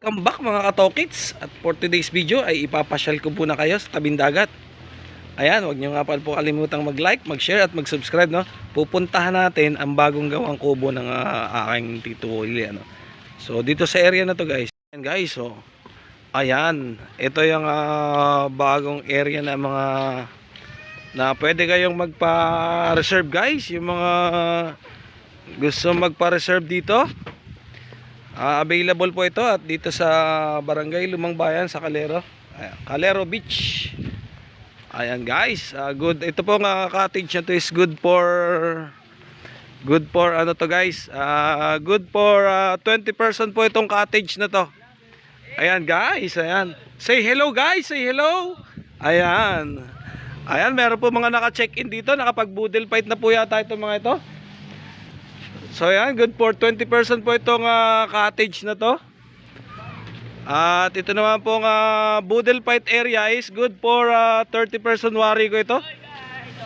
Welcome back mga katokits at for today's video ay ipapasyal ko po na kayo sa tabing dagat. Ayan, huwag nyo nga pala po kalimutang mag-like, mag-share at mag-subscribe. No? Pupuntahan natin ang bagong gawang kubo ng ah, aking Tito Willie. Ano? So dito sa area na to guys. Ayan guys, so, ayan. Ito yung ah, bagong area na mga na pwede kayong magpa-reserve guys. Yung mga gusto magpa-reserve dito. Ah, available po ito at dito sa Barangay Lumang Bayan sa Calero. Ayan, Calero Beach. Ayan guys, ah, good. Ito po nga cottage na to is good for good for ano to guys? Ah, good for ah, 20 person po itong cottage na to. Ayan guys, ayan. Say hello guys, say hello. Ayan. Ayan, meron po mga naka-check-in dito, nakapag-boodle fight na po yata itong mga ito. So yan, good for 20 person po itong ah, cottage na to. At ito naman pong uh, Boodle Fight area is good for ah, 30 person wari ko ito.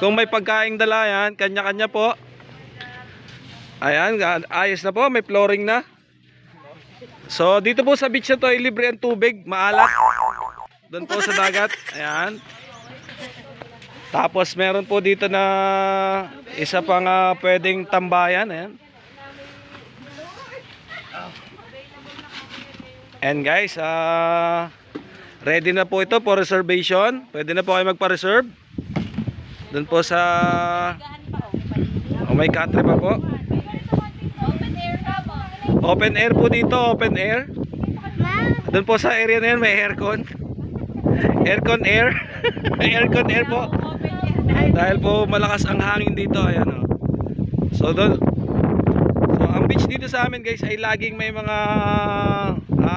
Kung may pagkaing dala yan, kanya-kanya po. Ayan, ayos na po, may flooring na. So dito po sa beach na to, libre ang tubig, maalat. Doon po sa dagat, ayan. Tapos meron po dito na isa pang ah, pwedeng tambayan, ayan. And guys, ah ready na po ito for reservation. Pwede na po kayo magpa-reserve. Doon po sa oh, may country pa po. Open air po dito, open air. Doon po sa area na yan may aircon. Aircon air. aircon air po. Dahil po malakas ang hangin dito, ayan oh. So doon So ang beach dito sa amin guys ay laging may mga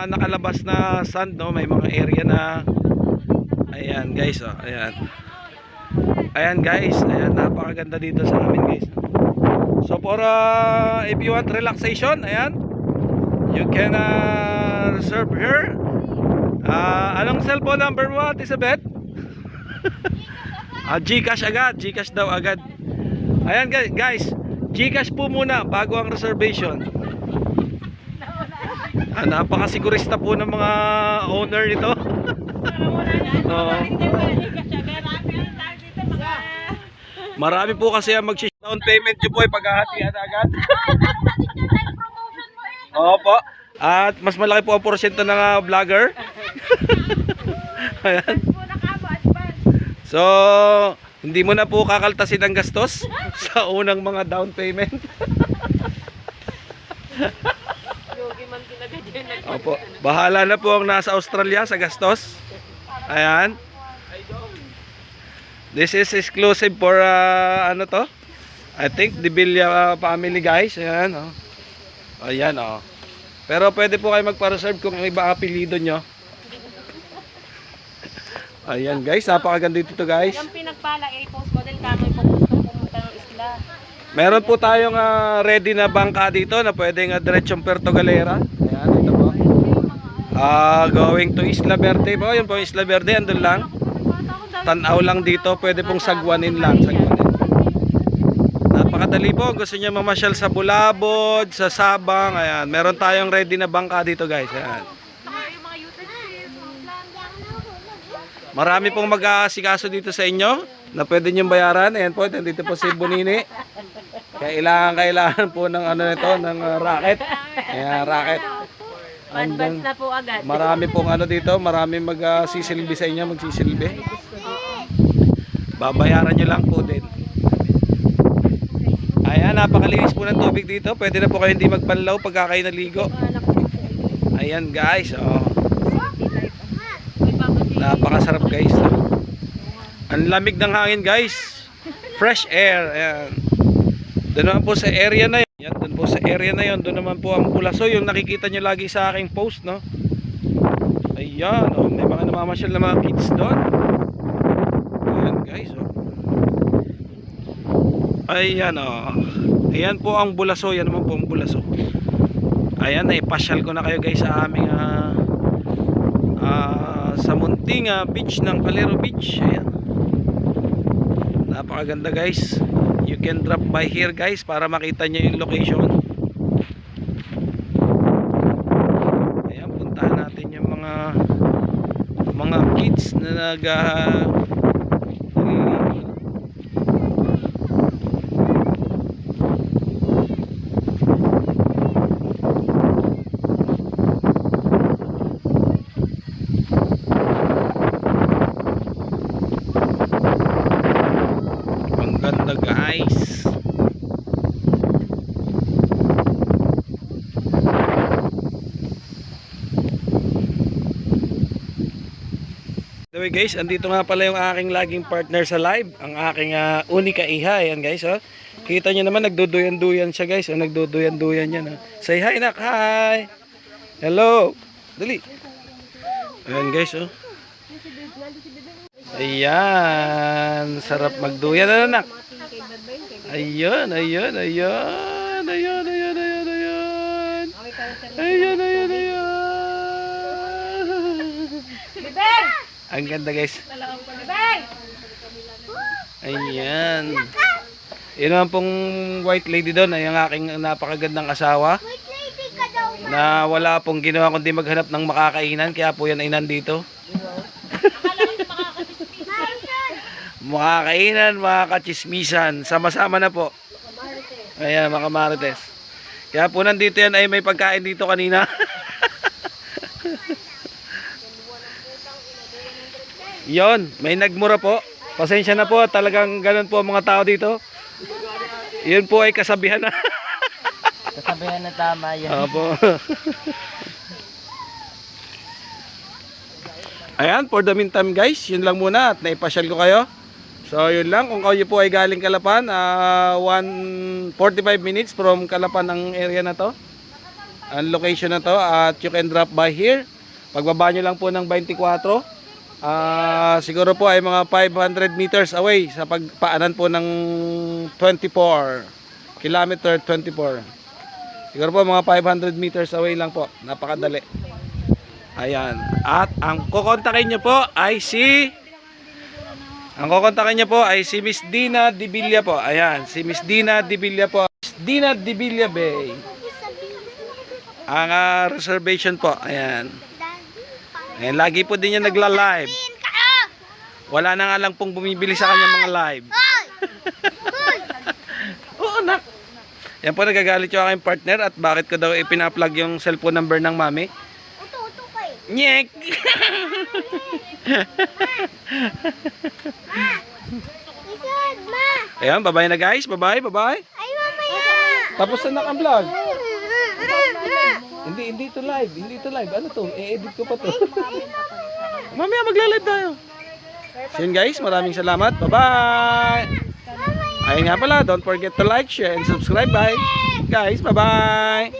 nakalabas na sand no, may mga area na Ayan guys, oh, ayan. Ayan guys, ayan napakaganda dito sa amin guys. So for uh, if you want relaxation, ayan. You can uh, reserve here. Ah, anong cellphone number mo, Sabet? Ah, Gcash agad, Gcash daw agad. Ayan guys, Gcash po muna bago ang reservation. Ah, napakasigurista po ng mga owner nito. Oo. Marami po kasi ang mag down payment nyo po ay paghahatian agad. Opo. At mas malaki po ang porsyento ng ah, vlogger. Ayan. So, hindi mo na po kakaltasin ang gastos sa unang mga down payment. Bahala na po ang nasa Australia sa gastos. Ayan. This is exclusive for uh, ano to? I think the Villa uh, family guys. Ayan oh. Ayan oh. Pero pwede po kayo magpa-reserve kung iba apelido nyo. Ayan guys, napakaganda dito guys. Yung pinagpala ay post model kamoy po gusto pumunta ng isla. Meron po tayong ah, ready na bangka dito na pwedeng uh, diretsong Puerto Galera. Ah, going to Isla Verde po. Yun po Isla Verde, andun lang. Tanaw lang dito, pwede pong sagwanin lang, sagwanin. Napakadali po, gusto niyo mamasyal sa Bulabod, sa Sabang, ayan. Meron tayong ready na bangka dito, guys. Ayan. Marami pong mag-aasikaso dito sa inyo na pwede niyong bayaran. Ayan po, dito po si Bonini. Kailangan, kailangan po ng ano nito, ng uh, racket. Ayan, racket. Advance na po agad. Marami pong ano dito, marami magsisilbi sa inyo, magsisilbi. Babayaran nyo lang po din. Ayan, napakalinis po ng tubig dito. Pwede na po kayo hindi magpanlaw pagka kayo naligo. Ayan guys, oh. Napakasarap guys. Ang lamig ng hangin guys. Fresh air. Ayan. Doon po sa area na yun. Yan, doon po sa area na yun. Doon naman po ang pulaso. Yung nakikita nyo lagi sa aking post, no? Ayan, oh. May mga namamasyal na mga kids doon. Ayan guys, oh. Ayan, oh. Ayan po ang bulaso. Yan naman po ang bulaso. Ayan, naipasyal ko na kayo guys sa aming ah, ah, sa munting ah, beach ng Calero Beach. Ayan. Napakaganda guys. You can drop by here guys para makita nyo yung location. Ayan, puntahan natin yung mga mga kids na nag ah, naliligo. Ang ganda guys. Anyway guys, andito nga pala yung aking laging partner sa live, ang aking uh, unika iha. Ayan guys, oh. Kita nyo naman, nagduduyan-duyan siya guys. Oh, nagduduyan-duyan yan. Oh. Say hi, nak. Hi. Hello. Dali. Ayan guys, oh. Ayan. Sarap magduyan na, nak. Ayun, ayun, ayun. Ayun, ayun, ayun, ayun. Ayun, ayun, Ang ganda guys. Ayan. Yun naman pong white lady doon ay ang aking napakagandang asawa na wala pong ginawa kundi maghanap ng makakainan kaya po yan ay nandito. makakainan, mga kachismisan, sama-sama na po. Ayan mga kamarites. Kaya po nandito yan ay may pagkain dito kanina. Yon, may nagmura po. Pasensya na po, talagang ganun po ang mga tao dito. Yun po ay kasabihan na. Kasabihan na tama yan. Opo. Ayan, for the meantime guys, yun lang muna at naipasyal ko kayo. So yun lang, kung kayo po ay galing Kalapan, ah 1 45 minutes from Kalapan ang area na to. Ang location na to at you can drop by here. Pagbaba nyo lang po ng 24. Ah, siguro po ay mga 500 meters away sa pagpaanan po ng 24 kilometer 24. Siguro po mga 500 meters away lang po. Napakadali. Ayan. At ang kukontakin nyo po ay si ang kukontakin nyo po ay si Miss Dina Dibilla po. Ayan, si Miss Dina Dibilla po. Miss Dina Dibilla Bay. Ang ah, reservation po. Ayan. Ayan, lagi po din yan nagla-live. Wala na nga lang pong bumibili sa kanya mga live. Oo, nak. Yan po nagagalit yung aking partner at bakit ko daw ipina-plug yung cellphone number ng mami. Nyek! Isod, ma! Ayan, bye-bye na guys. Bye-bye, bye-bye. Ay, mamaya! Tapos na nak ang vlog. Hindi, hindi to live. Hindi to live. Ano to? E-edit ko pa to. Mamaya magla-live tayo. So yun guys, maraming salamat. Bye-bye! Ayun nga pala, don't forget to like, share, and subscribe. Bye! Guys, bye-bye!